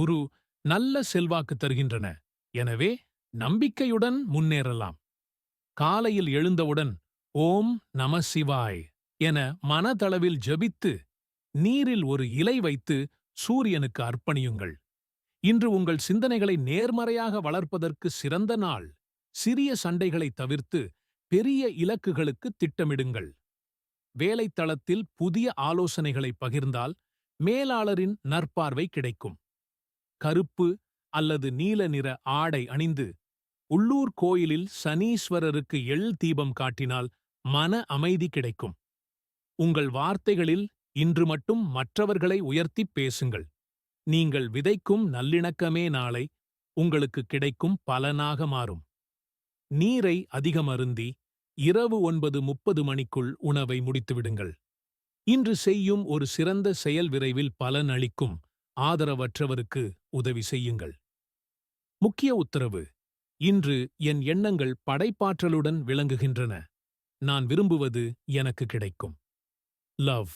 குரு நல்ல செல்வாக்கு தருகின்றன. எனவே நம்பிக்கையுடன் முன்னேறலாம். காலையில் எழுந்தவுடன் ஓம் நம சிவாய் என மனதளவில் ஜபித்து நீரில் ஒரு இலை வைத்து சூரியனுக்கு அர்ப்பணியுங்கள். இன்று உங்கள் சிந்தனைகளை நேர்மறையாக வளர்ப்பதற்கு சிறந்த நாள். சிறிய சண்டைகளை தவிர்த்து பெரிய இலக்குகளுக்கு திட்டமிடுங்கள். வேலைத்தளத்தில் புதிய ஆலோசனைகளை பகிர்ந்தால் மேலாளரின் நற்பார்வை கிடைக்கும். கருப்பு அல்லது நீல நிற ஆடை அணிந்து உள்ளூர் கோயிலில் சனீஸ்வரருக்கு எள் தீபம் காட்டினால் மன அமைதி கிடைக்கும். உங்கள் வார்த்தைகளில் இன்று மட்டும் மற்றவர்களை உயர்த்திப் பேசுங்கள். நீங்கள் விதைக்கும் நல்லிணக்கமே நாளை உங்களுக்கு கிடைக்கும் பலனாக மாறும். நீரை அதிகம் அருந்தி இரவு ஒன்பது முப்பது மணிக்குள் உணவை முடித்துவிடுங்கள். இன்று செய்யும் ஒரு சிறந்த செயல் விரைவில் பலன் அளிக்கும் ஆதரவற்றவருக்கு உதவி செய்யுங்கள். முக்கிய உத்தரவு இன்று என் எண்ணங்கள் படைப்பாற்றலுடன் விளங்குகின்றன. நான் விரும்புவது எனக்கு கிடைக்கும். லவ்